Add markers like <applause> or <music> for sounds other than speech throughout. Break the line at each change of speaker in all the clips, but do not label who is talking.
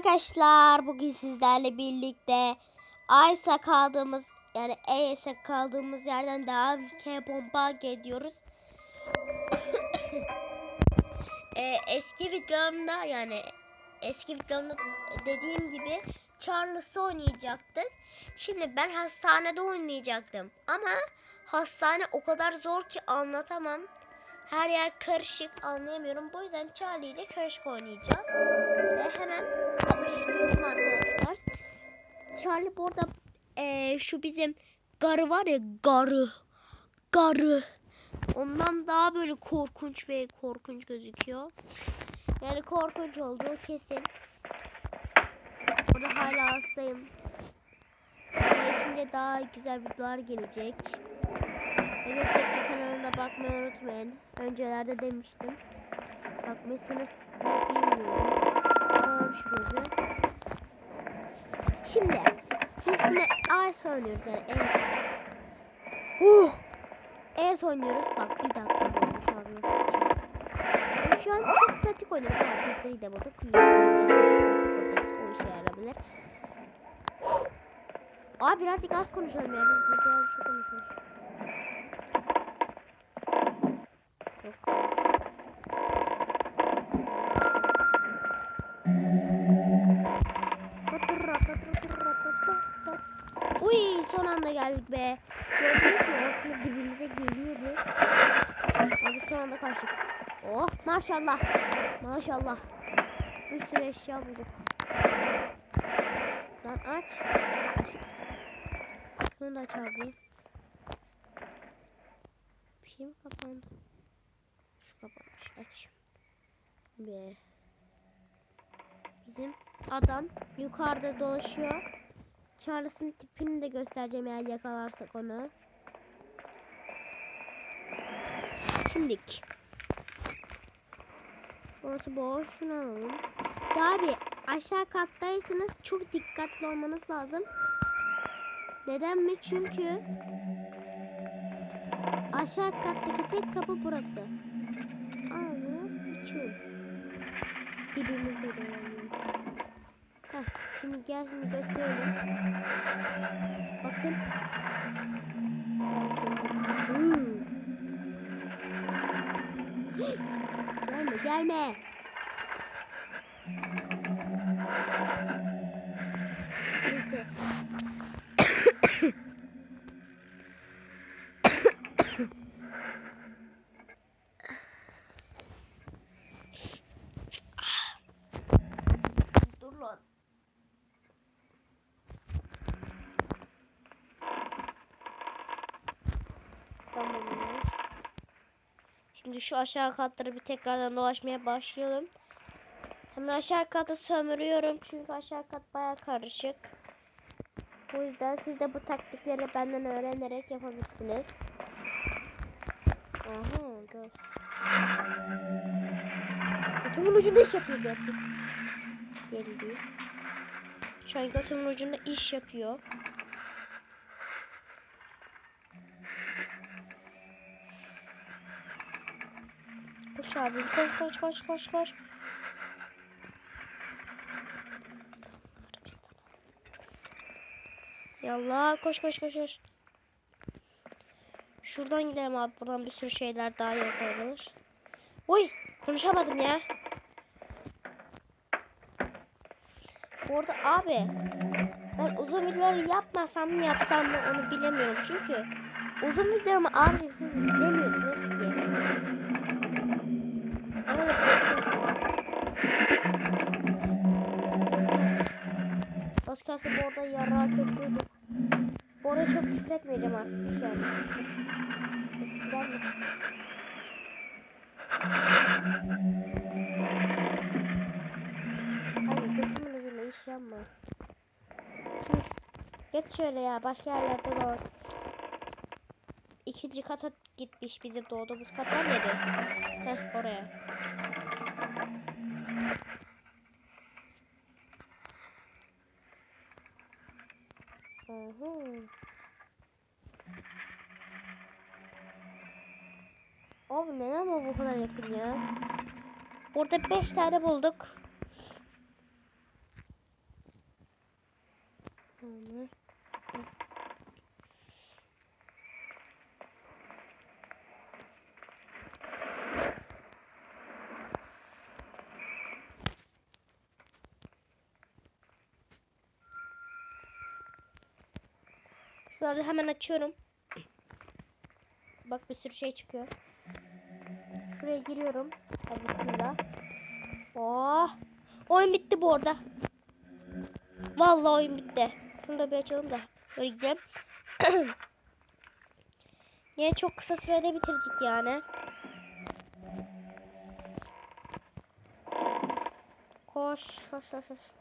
arkadaşlar bugün sizlerle birlikte Aysa kaldığımız yani E'se kaldığımız yerden devam K bomba ediyoruz. <coughs> Ee, eski videomda yani eski videomda dediğim gibi Charles'ı oynayacaktık. Şimdi ben hastanede oynayacaktım ama hastane o kadar zor ki anlatamam. Her yer karışık anlayamıyorum. Bu yüzden Charlie ile karışık oynayacağız. Ve hemen başlıyorum arkadaşlar. Charlie burada eee, şu bizim garı var ya garı. Garı. Ondan daha böyle korkunç ve korkunç gözüküyor. Yani korkunç olduğu kesin. Burada hala hastayım. Şimdi daha güzel videolar gelecek. Teknik kanalına bakmayı unutmayın. Öncelerde demiştim. Bakmışsınız bilmiyorum. Alalım şu gözü. Şimdi biz yine AS oynuyoruz yani en Uh! ES oynuyoruz. Bak bir dakika olmuş. Yani şu an çok pratik oynuyoruz. ama Testleri de bulduk. O işe yarabilir. Aa birazcık az konuşalım ya. Biz biraz çok son anda geldik be. Gördünüz mü? Aslında dibimize geliyordu. Abi son anda kaçtık. Oh maşallah. Maşallah. Bir sürü eşya bulduk. Lan aç. Aç. Bunu da aç. Bir şey mi kapandı? Şu kapanmış. Aç. Be. Bizim adam yukarıda dolaşıyor. Charles'ın tipini de göstereceğim eğer yakalarsak onu. Şimdik. Burası boş. Şunu alalım. Ya abi aşağı kattaysanız çok dikkatli olmanız lazım. Neden mi? Çünkü aşağı kattaki tek kapı burası. Ağzına sıçıyorum. Dibimizde. Heh, şimdi gel şimdi gösterelim. Bakın. Hmm. gelme gelme. Neyse. Şimdi şu aşağı katları bir tekrardan dolaşmaya başlayalım. Hemen aşağı katı sömürüyorum çünkü aşağı kat baya karışık. O yüzden siz de bu taktikleri benden öğrenerek yapabilirsiniz. Aha gör. Götümün ucunda iş yapıyor götüm. Geldi. Şu an götümün ucunda iş yapıyor. Koş abi koş koş koş koş koş. Yallah koş koş koş koş. Şuradan gidelim abi. Buradan bir sürü şeyler daha yapabiliriz. Uy konuşamadım ya. Bu arada abi ben uzun videoları yapmasam mı yapsam mı onu bilemiyorum. Çünkü uzun videolarımı abicim siz izlemiyorsunuz ki. Az kalsın bu arada yarrağı köklüydüm. Bu arada çok küfür etmeyeceğim artık yani. Eskiden mi? Hayır götümün ucuna iş yapma. Geç şöyle ya başka yerlerde doğru. İkinci kata gitmiş bizim doğduğumuz kat var mıydı? Heh oraya. Oho. Abi neden o bu kadar yakın ya? Burada 5 tane bulduk. Tamam. Şu anda hemen açıyorum. Bak bir sürü şey çıkıyor. Şuraya giriyorum. Hadi bismillah. Oh. Oyun bitti bu arada. Vallahi oyun bitti. Şunu da bir açalım da. Böyle gidelim. <clears throat> Yine çok kısa sürede bitirdik yani. Koş, koş, koş, koş.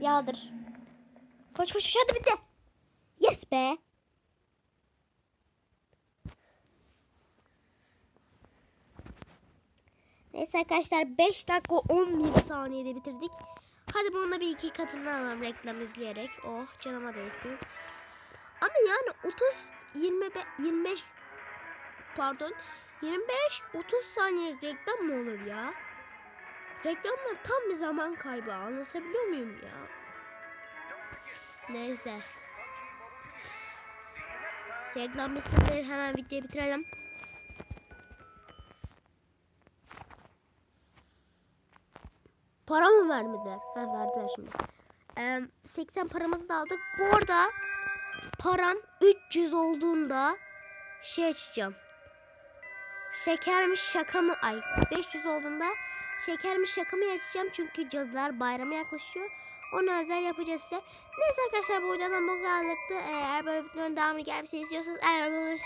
Yağdır. Koş koş koş hadi bitti. Yes be. Neyse arkadaşlar 5 dakika 11 saniyede bitirdik. Hadi bununla bir iki katını alalım reklam izleyerek. Oh canıma değsin. Ama yani 30 25 25 pardon 25 30 saniye reklam mı olur ya? Reklamlar tam bir zaman kaybı anlatabiliyor muyum ya? Neyse. Reklam bitsin hemen videoyu bitirelim. Para mı vermediler? Ha verdiler şimdi. Ee, 80 paramızı da aldık. Bu arada param 300 olduğunda şey açacağım. Şekermiş şaka mı? Ay 500 olduğunda şekermiş şaka mı açacağım çünkü cadılar bayramı yaklaşıyor. Onu özel yapacağız size. Neyse arkadaşlar bu videodan bu kadarlıktı. Eğer böyle videoların devamını gelmesini istiyorsanız eğer bulursanız